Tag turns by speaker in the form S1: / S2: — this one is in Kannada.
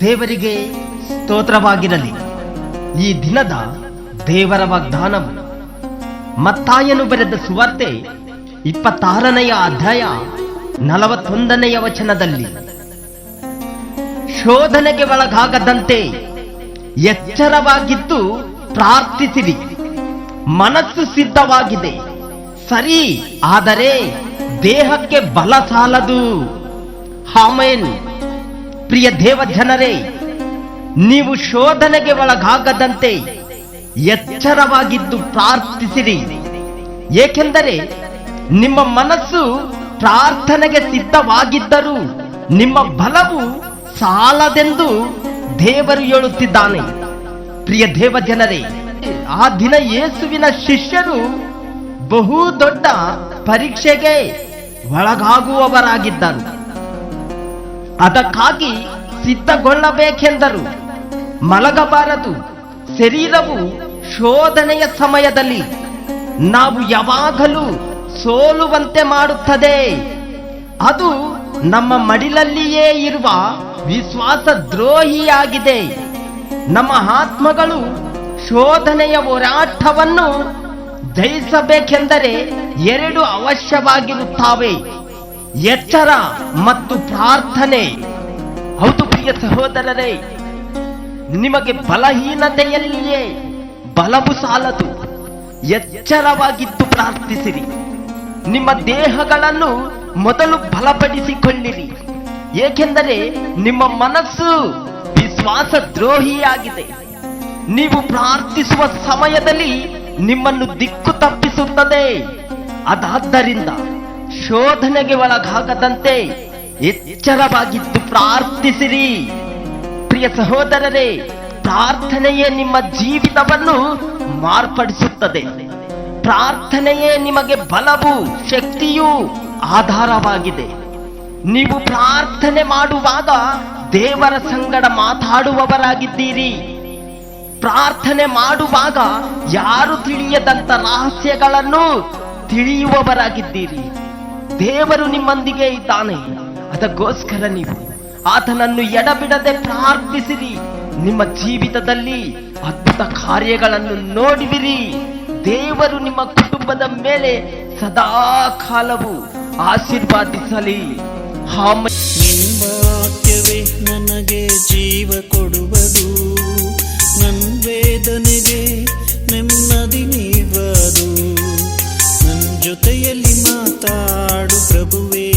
S1: ದೇವರಿಗೆ ಸ್ತೋತ್ರವಾಗಿರಲಿ. ಈ ದಿನದ ದೇವರ ವಾಗ್ದಾನವು ಮತ್ತಾಯನು ಬರೆದ ಸುವಾರ್ತೆ ಇಪ್ಪತ್ತಾರನೆಯ ಅಧ್ಯಾಯ ನಲವತ್ತೊಂದನೆಯ ವಚನದಲ್ಲಿ. ಶೋಧನೆಗೆ ಒಳಗಾಗದಂತೆ ಎಚ್ಚರವಾಗಿದ್ದು ಪ್ರಾರ್ಥಿಸಿರಿ. ಮನಸ್ಸು ಸಿದ್ಧವಾಗಿದೆ. ಸರಿ, ಆದರೆ ದೇಹಕ್ಕೆ ಬಲ ಸಾಲದು. ಹಾಮೇನ್ ಪ್ರಿಯ ದೇವ ಜನರೇ ನೀವು ಶೋಧನೆಗೆ ಒಳಗಾಗದಂತೆ ಎಚ್ಚರವಾಗಿದ್ದು ಪ್ರಾರ್ಥಿಸಿರಿ. ಏಕೆಂದರೆ ನಿಮ್ಮ ಮನಸ್ಸು ಪ್ರಾರ್ಥನೆಗೆ ಸಿದ್ಧವಾಗಿದ್ದರೂ ನಿಮ್ಮ ಬಲವು ಸಾಲದೆಂದು ದೇವರು ಹೇಳುತ್ತಿದ್ದಾನೆ. ಪ್ರಿಯ ದೇವ ಜನರೇ ಆ ದಿನ ಯೇಸುವಿನ ಶಿಷ್ಯರು ಬಹು ದೊಡ್ಡ ಪರೀಕ್ಷೆಗೆ ಒಳಗಾಗುವವರಾಗಿದ್ದರು. ಅದಕ್ಕಾಗಿ ಸಿದ್ಧಗೊಳ್ಳಬೇಕೆಂದರು. ಮಲಗಬಾರದು. ಶರೀರವು ಶೋಧನೆಯ ಸಮಯದಲ್ಲಿ ನಾವು ಯಾವಾಗಲೂ ಸೋಲುವಂತೆ ಮಾಡುತ್ತದೆ. ಅದು ನಮ್ಮ ಮಡಿಲಲ್ಲಿಯೇ ಇರುವ ವಿಶ್ವಾಸ ದ್ರೋಹಿಯಾಗಿದೆ ನಮ್ಮ ಆತ್ಮಗಳು ಶೋಧನೆಯ ಹೋರಾಟವನ್ನು ಜಯಿಸಬೇಕೆಂದರೆ ಎರಡು ಅವಶ್ಯವಾಗಿರುತ್ತವೆ. ಎಚ್ಚರ ಮತ್ತು ಪ್ರಾರ್ಥನೆ. ಹೌದು ಪ್ರಿಯ ಸಹೋದರರೇ, ನಿಮಗೆ ಬಲಹೀನತೆಯಲ್ಲಿಯೇ ಬಲವು ಸಾಲದು. ಎಚ್ಚರವಾಗಿದ್ದು ಪ್ರಾರ್ಥಿಸಿರಿ. ನಿಮ್ಮ ದೇಹಗಳನ್ನು ಮೊದಲು ಬಲಪಡಿಸಿಕೊಳ್ಳಿರಿ. ಏಕೆಂದರೆ ನಿಮ್ಮ ಮನಸ್ಸು ವಿಶ್ವಾಸ ದ್ರೋಹಿಯಾಗಿದೆ ನೀವು ಪ್ರಾರ್ಥಿಸುವ ಸಮಯದಲ್ಲಿ ನಿಮ್ಮನ್ನು ದಿಕ್ಕು ತಪ್ಪಿಸುತ್ತದೆ. ಅದಾದ್ದರಿಂದ ಶೋಧನೆಗೆ ಒಳಗಾಗದಂತೆ ಎಚ್ಚರವಾಗಿದ್ದು ಪ್ರಾರ್ಥಿಸಿರಿ. ಪ್ರಿಯ ಸಹೋದರರೇ, ಪ್ರಾರ್ಥನೆಯೇ ನಿಮ್ಮ ಜೀವಿತವನ್ನು ಮಾರ್ಪಡಿಸುತ್ತದೆ. ಪ್ರಾರ್ಥನೆಯೇ ನಿಮಗೆ ಬಲವು ಶಕ್ತಿಯೂ ಆಧಾರವಾಗಿದೆ. ನೀವು ಪ್ರಾರ್ಥನೆ ಮಾಡುವಾಗ ದೇವರ ಸಂಗಡ ಮಾತಾಡುವವರಾಗಿದ್ದೀರಿ. ಪ್ರಾರ್ಥನೆ ಮಾಡುವಾಗ ಯಾರು ತಿಳಿಯದಂತ ರಹಸ್ಯಗಳನ್ನು ತಿಳಿಯುವವರಾಗಿದ್ದೀರಿ. ದೇವರು ನಿಮ್ಮೊಂದಿಗೆ ಇದ್ದಾನೆ. ಅದಕ್ಕೋಸ್ಕರ ನೀವು ಆತನನ್ನು ಎಡಬಿಡದೆ ಪ್ರಾರ್ಥಿಸಿರಿ. ನಿಮ್ಮ ಜೀವಿತದಲ್ಲಿ ಅದ್ಭುತ ಕಾರ್ಯಗಳನ್ನು ನೋಡುವಿರಿ. ದೇವರು ನಿಮ್ಮ ಕುಟುಂಬದ ಮೇಲೆ ಸದಾ ಕಾಲವು ಆಶೀರ್ವಾದಿಸಲಿ. ಹಾಮ
S2: ನಿನ್ವಾಕ್ಯವೇ ನನಗೆ ಜೀವ ಕೊಡುವುದು. ಜೊತೆಯಲ್ಲಿ ಮಾತಾಡು ಪ್ರಭುವೇ.